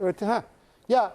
Öte ha. Ya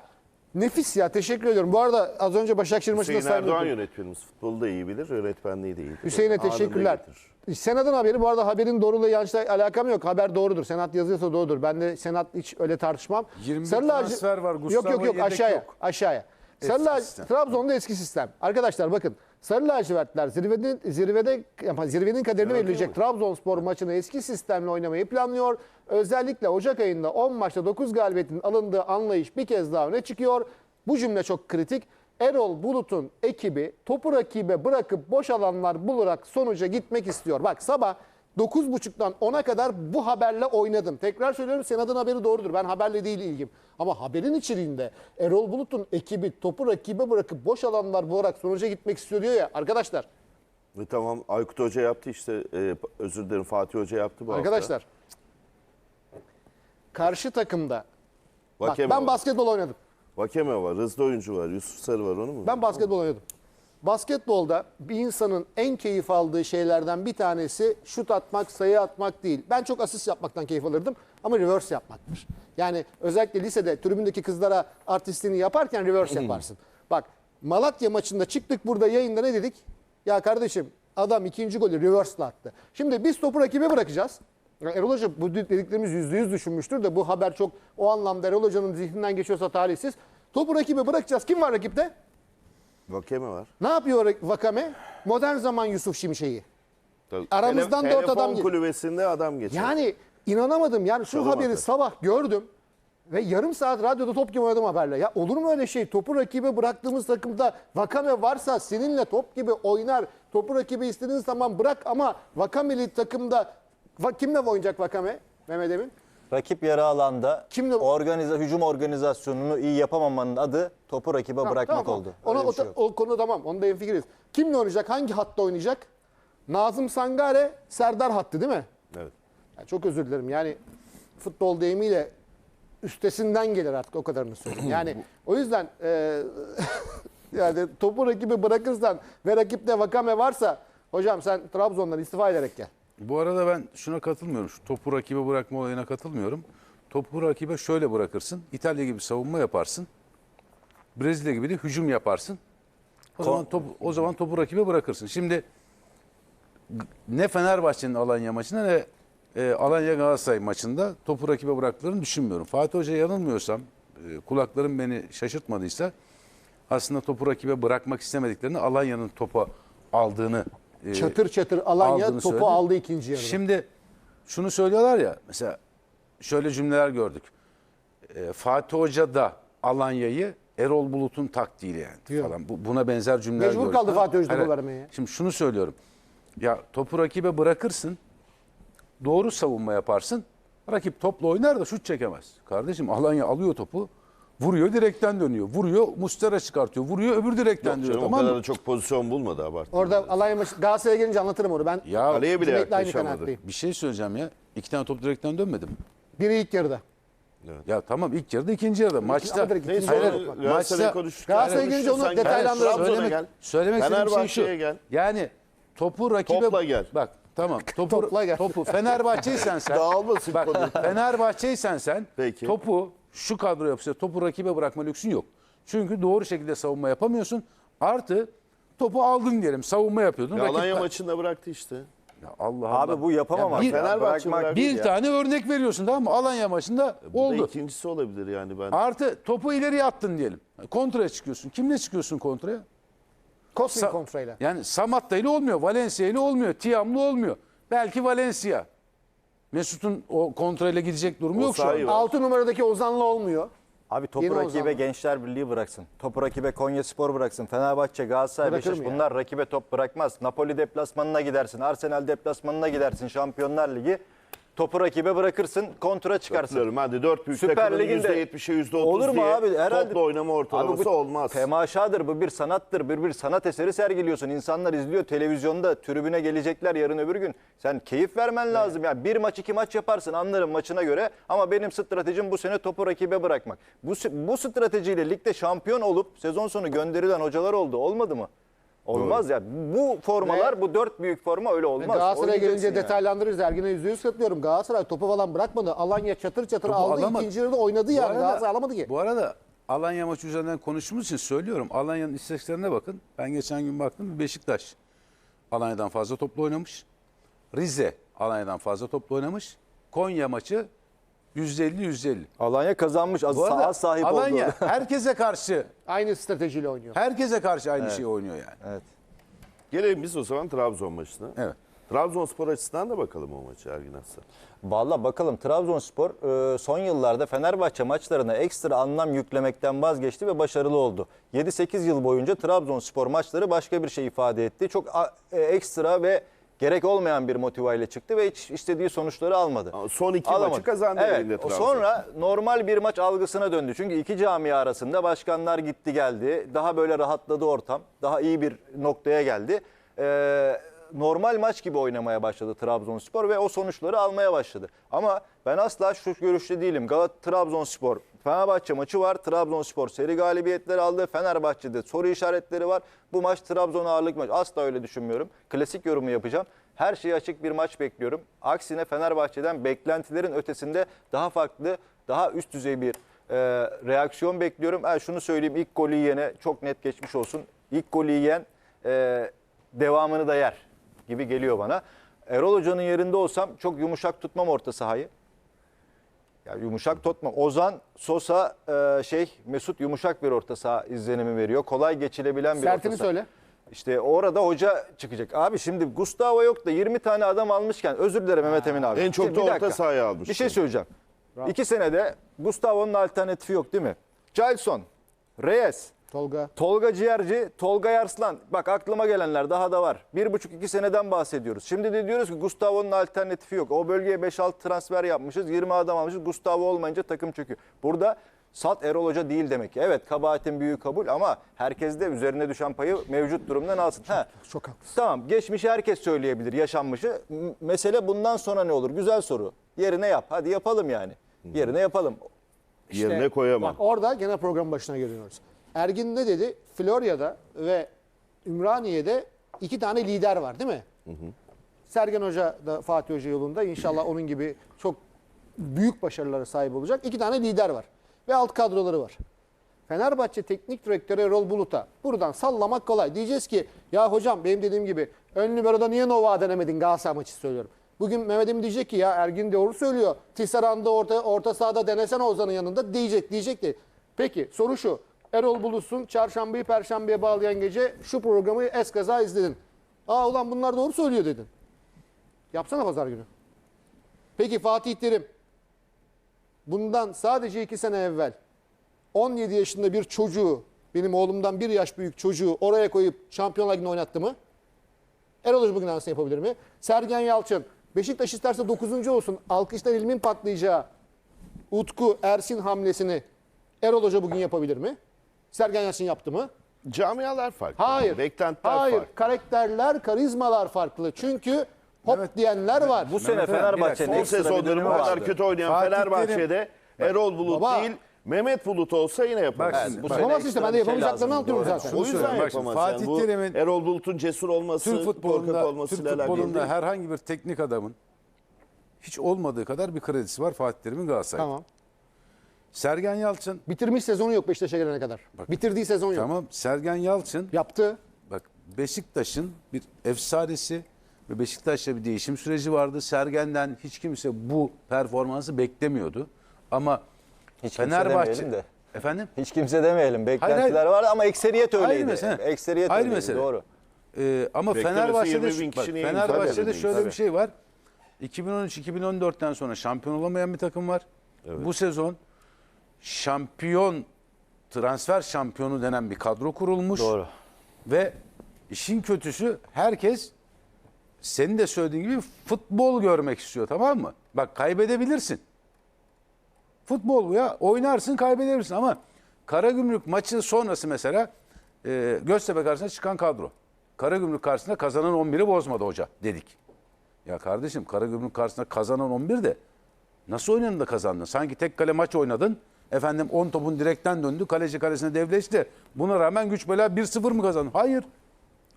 nefis ya teşekkür ediyorum. Bu arada az önce Başakşehir maçında Hüseyin Erdoğan saymadım. yönetmenimiz futbolu da iyi bilir, öğretmenliği de iyi. bilir. Hüseyin'e Anında teşekkürler. getirir. Senat'ın haberi bu arada haberin doğruluğu yanlışla alakam yok. Haber doğrudur. Senat yazıyorsa doğrudur. Ben de Senat hiç öyle tartışmam. 21 Sarı lacivert- transfer var. Yok Gustavo yok yok yedek aşağıya. yok. Aşağıya. Sarı Eski lac- sistem. Trabzon'da eski sistem. Arkadaşlar bakın. Sarı lacivertler zirvede, zirvede ama zirvenin kaderini belirleyecek Trabzonspor maçını eski sistemle oynamayı planlıyor. Özellikle Ocak ayında 10 maçta 9 galibiyetin alındığı anlayış bir kez daha öne çıkıyor. Bu cümle çok kritik. Erol Bulut'un ekibi topu rakibe bırakıp boş alanlar bularak sonuca gitmek istiyor. Bak sabah 9.30'dan 10'a kadar bu haberle oynadım. Tekrar söylüyorum Senat'ın haberi doğrudur. Ben haberle değil ilgim. Ama haberin içeriğinde Erol Bulut'un ekibi topu rakibe bırakıp boş alanlar bularak sonuca gitmek istiyor diyor ya. Arkadaşlar, Ve tamam Aykut Hoca yaptı işte, e, özür dilerim Fatih Hoca yaptı bu hafta. arkadaşlar. Karşı takımda bak, Vakeme ben var. basketbol oynadım. Vakeme var, hızlı oyuncu var, Yusuf Sarı var onu mu? Ben basketbol oynadım. Basketbolda bir insanın en keyif aldığı şeylerden bir tanesi şut atmak, sayı atmak değil. Ben çok asist yapmaktan keyif alırdım ama reverse yapmaktır. Yani özellikle lisede tribündeki kızlara artistliğini yaparken reverse yaparsın. Bak Malatya maçında çıktık burada yayında ne dedik? Ya kardeşim adam ikinci golü reverse'la attı. Şimdi biz topu rakibe bırakacağız. Ya Erol Hoca bu dediklerimiz yüzde yüz düşünmüştür de bu haber çok o anlamda Erol Hoca'nın zihninden geçiyorsa talihsiz. Topu rakibe bırakacağız. Kim var rakipte? Vakeme var. Ne yapıyor Vakame? Modern zaman Yusuf Şimşek'i. Tabii. Aramızdan Tele- dört adam Telefon kulübesinde adam geçer. Yani inanamadım. Yani şu Çalım haberi sabah gördüm ve yarım saat radyoda top gibi oynadım haberle. Ya olur mu öyle şey? Topu rakibe bıraktığımız takımda Vakame varsa seninle top gibi oynar. Topu rakibe istediğin zaman bırak ama Vakame'li takımda Va- kimle oynayacak Vakame? Mehmet Emin. Rakip yarı alanda Kimle- organiza, hücum organizasyonunu iyi yapamamanın adı topu rakibe Tamam, bırakmak tamam. oldu. Ona, Öyle o, şey yok. o konu tamam. Onda hemfikiriz. Kimle oynayacak? Hangi hatta oynayacak? Nazım Sangare, Serdar hattı değil mi? Evet. Ya çok özür dilerim. Yani futbol deyimiyle üstesinden gelir artık o kadarını söyleyeyim. Yani o yüzden e, yani topu rakibi bırakırsan ve rakipte Vakame varsa hocam sen Trabzon'dan istifa ederek gel. Bu arada ben şuna katılmıyorum. Şu topu rakibe bırakma olayına katılmıyorum. Topu rakibe şöyle bırakırsın. İtalya gibi savunma yaparsın. Brezilya gibi de hücum yaparsın. O zaman topu, o zaman topu rakibe bırakırsın. Şimdi ne Fenerbahçe'nin Alanya maçında ne e, Alanya Galatasaray maçında topu rakibe bıraktıklarını düşünmüyorum. Fatih Hoca yanılmıyorsam, e, kulaklarım beni şaşırtmadıysa aslında topu rakibe bırakmak istemediklerini Alanya'nın topa aldığını e, Çatır çatır Alanya topu söyledi. aldı ikinci yarıda. Şimdi şunu söylüyorlar ya mesela şöyle cümleler gördük. E, Fatih Hoca da Alanya'yı Erol Bulut'un taktiğiyle yendi Diyor. falan. Bu, buna benzer cümleler Mecbur gördük. kaldı? Fatih Hoca Hayır, vermeye. Şimdi şunu söylüyorum. Ya topu rakibe bırakırsın. Doğru savunma yaparsın. Rakip topla oynar da şut çekemez. Kardeşim Alanya alıyor topu. Vuruyor direkten dönüyor. Vuruyor Mustera çıkartıyor. Vuruyor öbür direkten Yok dönüyor. canım, o Tamam kadar mı? da çok pozisyon bulmadı abartı. Orada Alanya maçı Galatasaray'a gelince anlatırım onu. Ben Ya Kaleye bile yaklaşamadı. bir şey söyleyeceğim ya. İki tane top direkten dönmedi mi? Biri ilk yarıda. Ya tamam ilk yarıda ikinci yarıda. Maçta Neyse Hayır, onu hayır. Galatasaray'a Maçta- konuştuk. Galatasaray'a gelince onu detaylandıralım. Söylemek, söylemek istediğim şey şu. Gel. Yani topu rakibe... Topla gel. Bak tamam. Topu, Topla gel. topu Fenerbahçe'ysen sen... Dağılmasın Bak konu. Fenerbahçe'ysen sen Peki. topu şu kadro yapısı topu rakibe bırakma lüksün yok. Çünkü doğru şekilde savunma yapamıyorsun. Artı topu aldın diyelim savunma yapıyordun. Ya Rakip- Alanya maçında bıraktı işte. Ya Allah Allah. Abi bu yapamamak. Ya bir- Fenerbahçe bırakmak- bırak- bir ya. tane örnek veriyorsun tamam mı? Alanya maçında Bu da oldu. ikincisi olabilir yani ben. Artı topu ileriye attın diyelim. Kontraya çıkıyorsun. Kimle çıkıyorsun kontraya? Kosmin Sa- kontrayla. Yani Samatta ile olmuyor, Valencia ile olmuyor, Tiam'la olmuyor. Belki Valencia. Mesut'un o kontrayla gidecek durumu O yok şu sahi an. var. 6 numaradaki Ozan'la olmuyor. Abi topu Yeni rakibe Ozan'la. Gençler Birliği bıraksın. Topu rakibe Konya Spor bıraksın. Fenerbahçe, Galatasaray, Bırakır Beşiktaş mı ya? bunlar rakibe top bırakmaz. Napoli deplasmanına gidersin. Arsenal deplasmanına gidersin. Şampiyonlar Ligi. Topu rakibe bırakırsın. Kontra çıkarsın. Katılıyorum. Hadi dört büyük Süper takımın Ligi'nde %70'e %30 olur mu diye abi? Herhalde topla oynama ortalaması Abi bu olmaz. Temaşadır bu bir sanattır. Bir bir sanat eseri sergiliyorsun. İnsanlar izliyor televizyonda tribüne gelecekler yarın öbür gün. Sen keyif vermen lazım. Yani bir maç iki maç yaparsın anlarım maçına göre. Ama benim stratejim bu sene topu rakibe bırakmak. Bu, bu stratejiyle ligde şampiyon olup sezon sonu gönderilen hocalar oldu. Olmadı mı? Olmaz ya. Bu formalar, Ve- bu dört büyük forma öyle olmaz. Galatasaray'a gelince yani. detaylandırırız. Ergin'e yüzde yüz katılıyorum. Galatasaray topu falan bırakmadı. Alanya çatır çatır Topu aldı. alamadı. İkinci yarıda oynadı Bu yani. arada- Galatasaray alamadı ki. Bu arada Alanya maçı üzerinden konuştuğumuz için söylüyorum. Alanya'nın istatistiklerine bakın. Ben geçen gün baktım. Beşiktaş Alanya'dan fazla toplu oynamış. Rize Alanya'dan fazla toplu oynamış. Konya maçı %50 %50. Alanya kazanmış. Az, Bu arada az sahip Alanya oldu. herkese karşı Aynı stratejiyle oynuyor. herkese karşı aynı şeyi oynuyor yani. evet. Gelelim biz o zaman Trabzon maçına. Evet. Trabzonspor açısından da bakalım o maçı Ergin Aslan. Valla bakalım Trabzonspor e, son yıllarda Fenerbahçe maçlarına ekstra anlam yüklemekten vazgeçti ve başarılı oldu. 7-8 yıl boyunca Trabzonspor maçları başka bir şey ifade etti. Çok a- e, ekstra ve gerek olmayan bir motivayla çıktı ve hiç istediği sonuçları almadı. Son iki Alamadı. maçı kazandı evet, elinde Trabzon. Sonra normal bir maç algısına döndü. Çünkü iki camia arasında başkanlar gitti geldi. Daha böyle rahatladı ortam. Daha iyi bir noktaya geldi. Ee, normal maç gibi oynamaya başladı Trabzonspor ve o sonuçları almaya başladı. Ama ben asla şu görüşte değilim. Galat Trabzonspor Fenerbahçe maçı var. Trabzonspor seri galibiyetleri aldı. Fenerbahçe'de soru işaretleri var. Bu maç Trabzon ağırlık maç. Asla öyle düşünmüyorum. Klasik yorumu yapacağım. Her şeye açık bir maç bekliyorum. Aksine Fenerbahçe'den beklentilerin ötesinde daha farklı, daha üst düzey bir e, reaksiyon bekliyorum. Ha, şunu söyleyeyim ilk golü yiyene çok net geçmiş olsun. İlk golü yiyen e, devamını da yer gibi geliyor bana. Erol Hoca'nın yerinde olsam çok yumuşak tutmam orta sahayı. Ya yumuşak tutma. Ozan, Sosa, e, şey Mesut yumuşak bir orta saha izlenimi veriyor. Kolay geçilebilen bir Sertini orta saha. söyle. İşte orada hoca çıkacak. Abi şimdi Gustavo yok da 20 tane adam almışken özür dilerim Mehmet Emin abi. En çok da bir orta sahaya almış. Bir şey söyleyeceğim. İki senede Gustavo'nun alternatifi yok değil mi? Gelson, Reyes, Tolga. Tolga Ciğerci, Tolga Yarslan. Bak aklıma gelenler daha da var. Bir buçuk iki seneden bahsediyoruz. Şimdi de diyoruz ki Gustavo'nun alternatifi yok. O bölgeye 5-6 transfer yapmışız. 20 adam almışız. Gustavo olmayınca takım çöküyor. Burada sat Erol Hoca değil demek ki. Evet kabahatin büyüğü kabul ama herkes de üzerine düşen payı mevcut durumdan alsın. Ha, Çok haklısın. Tamam geçmişi herkes söyleyebilir yaşanmışı. M- Mesele bundan sonra ne olur? Güzel soru. Yerine yap. Hadi yapalım yani. Yerine yapalım. Yerine koyamam. Bak orada gene program başına geliyoruz. Ergin ne dedi? Florya'da ve Ümraniye'de iki tane lider var değil mi? Sergen Hoca da Fatih Hoca yolunda inşallah onun gibi çok büyük başarılara sahip olacak. İki tane lider var ve alt kadroları var. Fenerbahçe Teknik Direktörü Erol Bulut'a buradan sallamak kolay. Diyeceğiz ki ya hocam benim dediğim gibi ön libero'da niye Nova denemedin Galatasaray maçı söylüyorum. Bugün Mehmet Emin diyecek ki ya Ergin doğru söylüyor. Tisserand'da orta, orta sahada denesen Ozan'ın yanında diyecek diyecek de. Peki soru şu. Erol Bulut'sun çarşambayı perşembeye bağlayan gece şu programı eskaza izledin. Aa ulan bunlar doğru söylüyor dedin. Yapsana pazar günü. Peki Fatih Terim bundan sadece iki sene evvel 17 yaşında bir çocuğu, benim oğlumdan bir yaş büyük çocuğu oraya koyup Şampiyonlar Ligi'nde oynattı mı? Erol Hoca bugün aynısını yapabilir mi? Sergen Yalçın, Beşiktaş isterse 9. olsun, alkışlar ilmin patlayacağı Utku Ersin hamlesini Erol Hoca bugün yapabilir mi? Sergen Yalçın yaptı mı? Camialar farklı. Hayır. Beklentiler Hayır. farklı. Karakterler, karizmalar farklı. Çünkü hop Evet. diyenler var. Bu sene Mehmet dakika. Fenerbahçe'nin Son ekstra bir dönemi bu kadar vardı. kötü oynayan Fatih Fenerbahçe'de Erol Bulut Baba. değil Mehmet Bulut olsa yine yapamaz. Bak şimdi, bu bak, sene Yapamaz işte, ben de ekstra bir şey yapamayacaklarını lazım. anlatıyorum Doğru. zaten. Şunu o yüzden bak şimdi, yapamaz. Fatih yani. Bu Terim'in Erol Bulut'un cesur olması, Türk korkak futbolunda, Türk olmasıyla alakalı futbolunda herhangi bir teknik adamın hiç olmadığı kadar bir kredisi var Fatih Terim'in Galatasaray'da. Tamam. Sergen Yalçın, Bitirmiş sezonu yok Beşiktaş'a gelene kadar. Bitirdiği sezon yok. tamam Sergen Yalçın Yaptı. bak Beşiktaş'ın bir efsanesi ve Beşiktaş'ta bir değişim süreci vardı. Sergen'den hiç kimse bu performansı beklemiyordu. Ama Hiç kimse Fenerbahçe de. efendim Hiç kimse demeyelim. Beklentiler hayır. vardı ama ekseriyet öyleydi. Ayrı mesele. Ekseriyet Ayrı öyleydi. mesele. Doğru. Ee, ama Beklemesi Fenerbahçe'de, 20 bin bak, kişinin Fenerbahçe'de şöyle verilmiş. bir şey var. 2013-2014'ten sonra şampiyon olamayan bir takım var. Bu sezon şampiyon transfer şampiyonu denen bir kadro kurulmuş. Doğru. Ve işin kötüsü herkes senin de söylediğin gibi futbol görmek istiyor tamam mı? Bak kaybedebilirsin. Futbol bu ya. Oynarsın kaybedebilirsin ama Karagümrük maçı sonrası mesela e, Göztepe karşısına çıkan kadro. Karagümrük karşısında kazanan 11'i bozmadı hoca dedik. Ya kardeşim Karagümrük karşısında kazanan 11 de nasıl oynadın da kazandın? Sanki tek kale maç oynadın. Efendim 10 topun direkten döndü. Kaleci kalesine devleşti. Buna rağmen güç bela 1-0 mı kazandın? Hayır.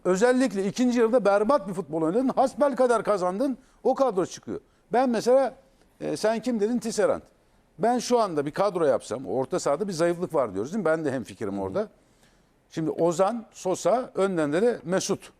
Özellikle ikinci yarıda berbat bir futbol oynadın. Hasbel kadar kazandın. O kadro çıkıyor. Ben mesela e, sen kim dedin? Tisserand. Ben şu anda bir kadro yapsam orta sahada bir zayıflık var diyoruz değil mi? Ben de hemfikirim orada. Şimdi Ozan, Sosa, önden de de Mesut.